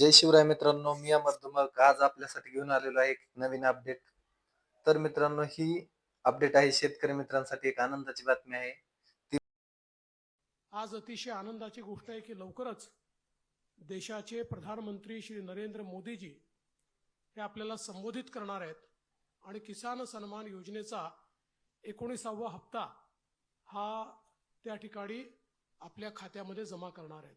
जय शिवराय मित्रांनो मी अमर धुमक आज आपल्यासाठी घेऊन आलेलो आहे एक नवीन अपडेट तर मित्रांनो ही अपडेट आहे शेतकरी मित्रांसाठी एक आनंदाची बातमी आहे. आज अतिशय आनंदाची गोष्ट आहे की लवकरच देशाचे प्रधानमंत्री श्री नरेंद्र मोदीजी हे आपल्याला संबोधित करणार आहेत. आणि किसान सन्मान योजनेचा एकोणीसावा हप्ता हा त्या ठिकाणी आपल्या खात्यामध्ये जमा करणार आहेत.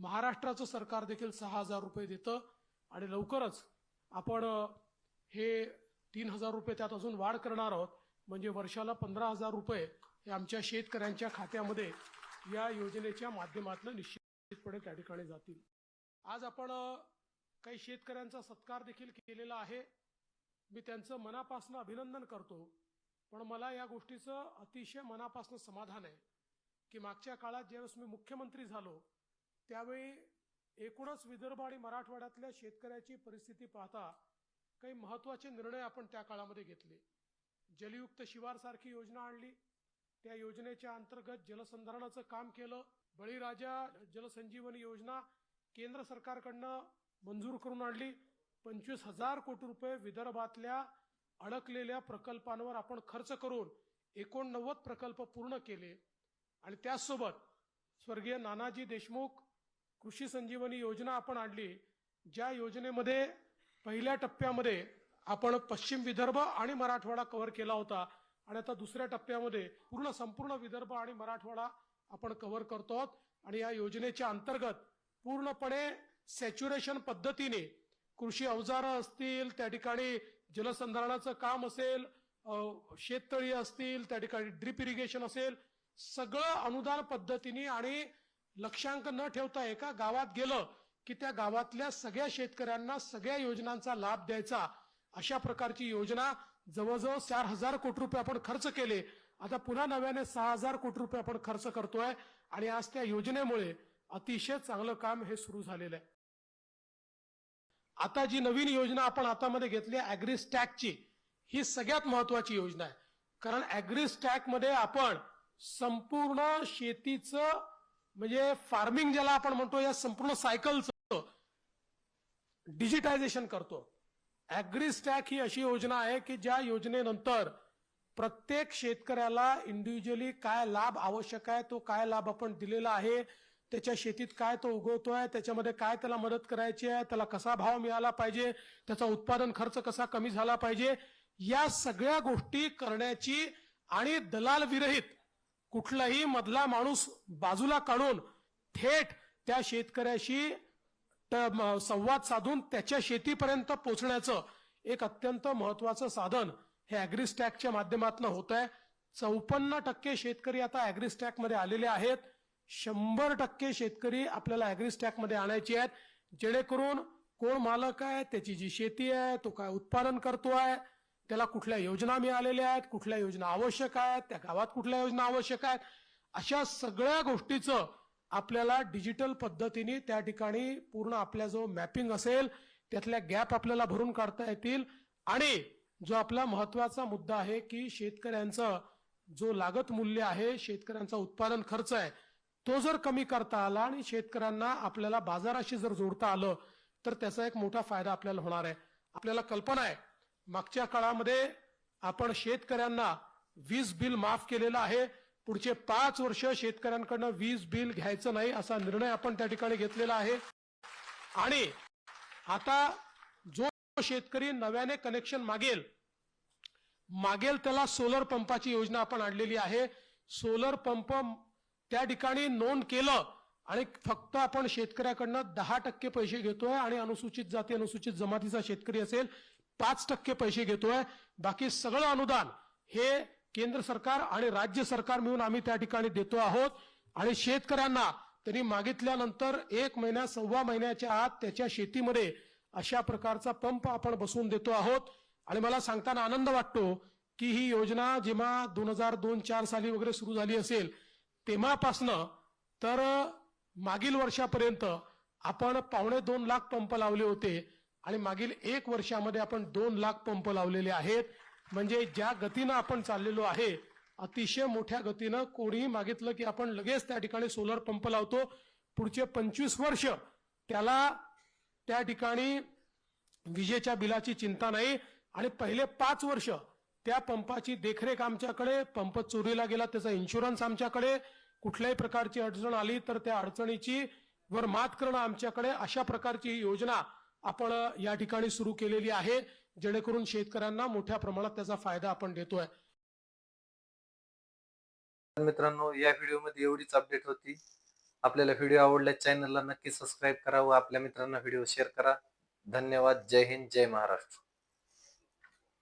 महाराष्ट्राचं सरकार देखील सहा हजार रुपये देतं आणि लवकरच आपण हे तीन हजार रुपये त्यात अजून वाढ करणार आहोत. म्हणजे वर्षाला पंधरा हजार रुपये हे आमच्या शेतकऱ्यांच्या खात्यामध्ये या योजनेच्या माध्यमातून निश्चितपणे त्या ठिकाणी जातील. आज आपण काही शेतकऱ्यांचा सत्कार देखील केलेला आहे. मी त्यांचं मनापासून अभिनंदन करतो. पण मला या गोष्टीचं अतिशय मनापासून समाधान आहे की मागच्या काळात ज्यावेळेस मी मुख्यमंत्री झालो त्यावेळी एकूणच विदर्भ आणि मराठवाड्यातल्या शेतकऱ्याची परिस्थिती पाहता काही महत्त्वाचे निर्णय आपण त्या काळामध्ये घेतले. जलयुक्त शिवारसारखी योजना आणली. त्या योजनेच्या अंतर्गत जलसंधारणाचं काम केलं. बळीराजा जलसंजीवनी योजना केंद्र सरकारकडनं मंजूर करून आणली. पंचवीस हजार कोटी रुपये विदर्भातल्या अडकलेल्या प्रकल्पांवर आपण खर्च करून एकोणनव्वद प्रकल्प पूर्ण केले. आणि त्याचसोबत स्वर्गीय नानाजी देशमुख कृषी संजीवनी योजना आपण आणली ज्या योजनेमध्ये पहिल्या टप्प्यामध्ये आपण पश्चिम विदर्भ आणि मराठवाडा कव्हर केला होता आणि आता दुसऱ्या टप्प्यामध्ये पूर्ण संपूर्ण विदर्भ आणि मराठवाडा आपण कव्हर करतो आहोत. आणि या योजनेच्या अंतर्गत पूर्णपणे सॅच्युरेशन पद्धतीने कृषी अवजारं असतील त्या ठिकाणी जलसंधारणाचं काम असेल शेततळी असतील त्या ठिकाणी ड्रीप इरिगेशन असेल सगळं अनुदान पद्धतीने आणि लक्षांक न ठेवता एका गावात गेलं की त्या गावातल्या सगळ्या शेतकऱ्यांना सगळ्या योजनांचा लाभ द्यायचा. अशा प्रकारची योजना जवळजवळ चार हजार कोटी रुपये आपण खर्च केले. आता पुन्हा नव्याने सहा हजार कोटी रुपये आपण खर्च करतोय आणि आज त्या योजनेमुळे अतिशय चांगलं काम हे सुरू झालेलं आहे. आता जी नवीन योजना आपण हातामध्ये घेतली अॅग्री स्टॅकची ही सगळ्यात महत्वाची योजना आहे. कारण अॅग्री स्टॅकमध्ये आपण संपूर्ण शेतीचं म्हणजे फार्मिंग ज्याला आपण म्हणतो या संपूर्ण सायकलचं डिजिटायझेशन करतो. ऍग्री स्टॅक ही अशी योजना आहे की ज्या योजनेनंतर प्रत्येक शेतकऱ्याला इंडिव्हिज्युअली काय लाभ आवश्यक आहे तो काय लाभ आपण दिलेला आहे त्याच्या शेतीत काय तो उगवतोय त्याच्यामध्ये काय त्याला मदत करायची आहे त्याला कसा भाव मिळाला पाहिजे त्याचा उत्पादन खर्च कसा कमी झाला पाहिजे या सगळ्या गोष्टी करण्याची आणि दलाल विरहित कुठलाही मधला माणूस बाजूला काढून थेट त्या शेतकऱ्याशी संवाद साधून त्याच्या शेतीपर्यंत पोहोचण्याचं एक अत्यंत महत्वाचं साधन हे अॅग्रिस्टॅकच्या माध्यमातून होत आहे चौपन्न टक्के शेतकरी आता अॅग्रिस्टॅकमध्ये आलेले आहेत. शंभर टक्के शेतकरी आपल्याला अॅग्रिस्टॅकमध्ये आणायचे आहेत. जेणेकरून कोण मालक आहे त्याची जी शेती आहे तो काय उत्पादन करतो आहे त्याला कुठल्या योजना मिळालेल्या आहेत कुठल्या योजना आवश्यक आहेत त्या गावात कुठल्या योजना आवश्यक आहेत? अशा सगळ्या गोष्टीचं आपल्याला डिजिटल पद्धतीने त्या ठिकाणी पूर्ण आपल्या जो मॅपिंग असेल त्यातल्या गॅप आपल्याला भरून काढता येतील. आणि जो आपला महत्त्वाचा मुद्दा आहे की शेतकऱ्यांचं जो लागत मूल्य आहे शेतकऱ्यांचा उत्पादन खर्च आहे तो जर कमी करता आला आणि शेतकऱ्यांना आपल्याला बाजाराशी जर जोडता आलं तर त्याचा एक मोठा फायदा आपल्याला होणार आहे. आपल्याला कल्पना आहे मागच्या काळामध्ये आपण शेतकऱ्यांना वीज बिल माफ केलेलं आहे. पुढचे पाच वर्ष शेतकऱ्यांकडनं वीज बिल घ्यायचं नाही असा निर्णय आपण त्या ठिकाणी घेतलेला आहे. आणि आता जो शेतकरी नव्याने कनेक्शन मागेल मागेल त्याला सोलर पंपाची योजना आपण आणलेली आहे. सोलर पंप त्या ठिकाणी नोंद केलं आणि फक्त आपण शेतकऱ्याकडनं दहा टक्के पैसे घेतोय आणि अनुसूचित जाती अनुसूचित जमातीचा शेतकरी असेल पाच टक्के पैसे घेतोय. बाकी सगळं अनुदान हे केंद्र सरकार आणि राज्य सरकार मिळून आम्ही त्या ठिकाणी देतो आहोत. आणि शेतकऱ्यांना त्यांनी मागितल्यानंतर एक महिन्या सव्वा महिन्याच्या आत त्याच्या शेतीमध्ये अशा प्रकारचा पंप आपण बसवून देतो आहोत. आणि मला सांगताना आनंद वाटतो की ही योजना जेव्हा दोन हजार दोन चार साली वगैरे सुरू झाली असेल तेव्हापासनं तर मागील वर्षापर्यंत आपण पावणे दोन लाख पंप लावले होते. आणि मागील एक वर्षामध्ये आपण दोन लाख पंप लावलेले आहेत. म्हणजे ज्या गतीनं आपण चाललेलो आहे अतिशय मोठ्या गतीनं कोणीही मागितलं की आपण लगेच त्या ठिकाणी सोलर पंप लावतो. पुढचे पंचवीस वर्ष त्याला त्या ठिकाणी विजेच्या बिलाची चिंता नाही. आणि पहिले पाच वर्ष त्या पंपाची देखरेख आमच्याकडे पंप चोरीला गेला त्याचा इन्शुरन्स आमच्याकडे. कुठल्याही प्रकारची अडचण आली तर त्या अडचणीची वर मात करणं आमच्याकडे अशा प्रकारची ही योजना आपण या ठिकाणी सुरू केलेली आहे जेणेकरून शेतकऱ्यांना मोठ्या प्रमाणात त्याचा फायदा आपण देतोय. मित्रांनो या व्हिडिओमध्ये एवढीच अपडेट होती. आपल्याला व्हिडिओ आवडल्या चॅनलला नक्की सबस्क्राईब करा व आपल्या मित्रांना व्हिडिओ शेअर करा. धन्यवाद. जय हिंद. जय महाराष्ट्र.